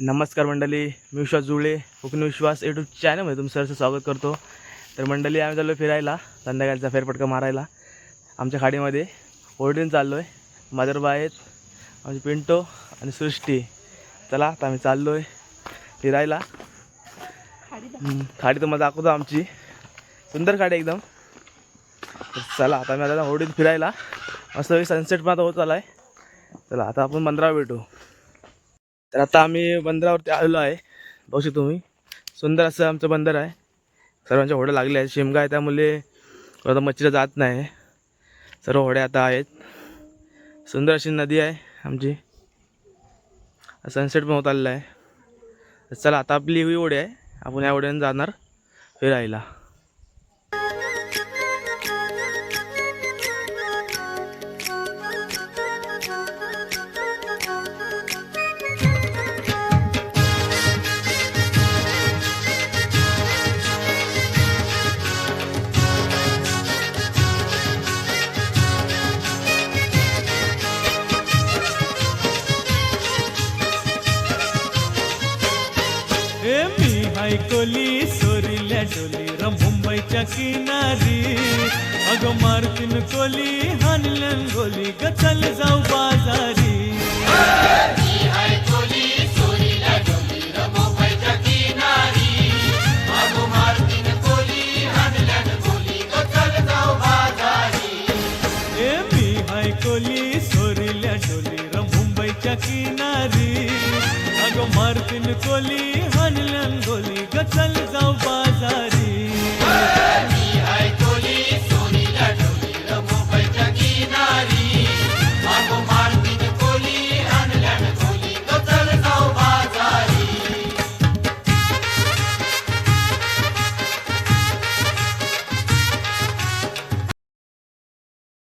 नमस्कार मंडळी मी विश्वास जुळे कोकणी विश्वास यूट्यूब चॅनलमध्ये तुमचं सरचं स्वागत करतो. तर मंडळी आम्ही चाललो फिरायला संध्याकाळचा फेरफटका मारायला. आमच्या खाडीमध्ये ओरडीन चाललो आहे मदरबा आहेत आमची पिंटो आणि सृष्टी. चला आता आम्ही चाललो आहे फिरायला खाडी तुम्हाला दाखवतो आमची. सुंदर खाडी एकदम. तर चला आता आम्ही आता ओरडीत फिरायला. मस्त सनसेट पण आता होत आला आहे चला आता आपण मंदिरावर भेटू. तर आता आम्ही बंदरावरती आलेलो आहे. बघू शकतो तुम्ही. सुंदर असं आमचं बंदर आहे. सर्वांच्या होड्या लागल्या आहेत. शिमगा आहे त्यामुळे आता मच्छीला जात नाही. सर्व होड्या आता आहेत. सुंदर अशी नदी आहे आमची. सनसेट पण होत आलेला आहे. चला आता आपली ही ओढी आहे. आपण या ओढ्याने जाणार फिरायला. मी हायकोली सोरील्या डोली र मुंबईच्या किनारी. अग मारतीन कोली हानल्यान गोली ग चल जाऊ बाजारी. ए मी हायकोली सोरील्या डोली र मुंबईच्या किनारी. मारतीन कोली हानलन गोली गचल चल जाऊ बाजारी.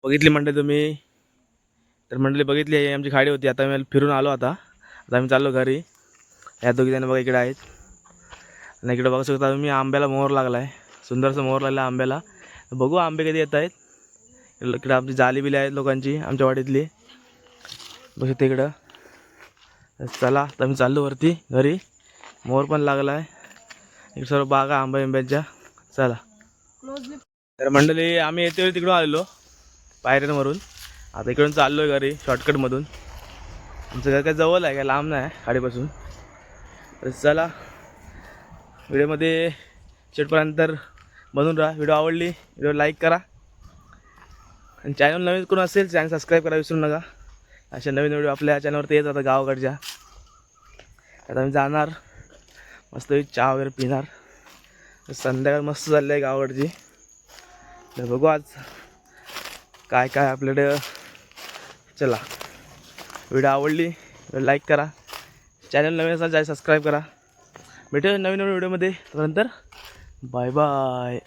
बघितली म्हणले तुम्ही? तर म्हटले बघितली आमची खाडी होती आता मी फिरून आलो आता. आता आम्ही चाललो घरी. या दोघीजण बघा इकडे आहेत. आणि इकडे बघू शकता तुम्ही आंब्याला मोहर लागला आहे सुंदरसं मोहर लागला आंब्याला. बघू आंबे कधी येत आहेत इकडं आमची जाली बिली आहेत लोकांची आमच्या वाडीतली. बघू शकता इकडं. चला तर मी चाललो वरती घरी. मोहर पण लागला आहे इकडे सर्व बागा आंबा आंब्यांच्या चला. तर मंडळी आम्ही येते तिकडून आलेलो पायऱ्यांवरून. आता इकडून चाललो आहे घरी शॉर्टकटमधून आमचं घर काय जवळ आहे काय लांब नाही गाडीपासून तर चला व्हिडिओमध्ये शेवटपर्यंत बनून राहा. व्हिडिओ आवडली व्हिडिओ लाईक करा. आणि चॅनल नवीन करून असेल चॅनल सबस्क्राईब करा विसरू नका. अशा नवीन व्हिडिओ आपल्या चॅनलवरती येत आता गावाकडच्या. आता मी जाणार. मस्त चहा वगैरे पिणार. संध्याकाळ मस्त चालली आहे गावाकडची. तर बघू आज काय काय आपल्याकडे. चला व्हिडिओ आवडली लाईक करा. चॅनल नवीन असाल जाय सबस्क्राईब करा. भेटूया नवीन नवीन व्हिडिओमध्ये. नंतर बाय बाय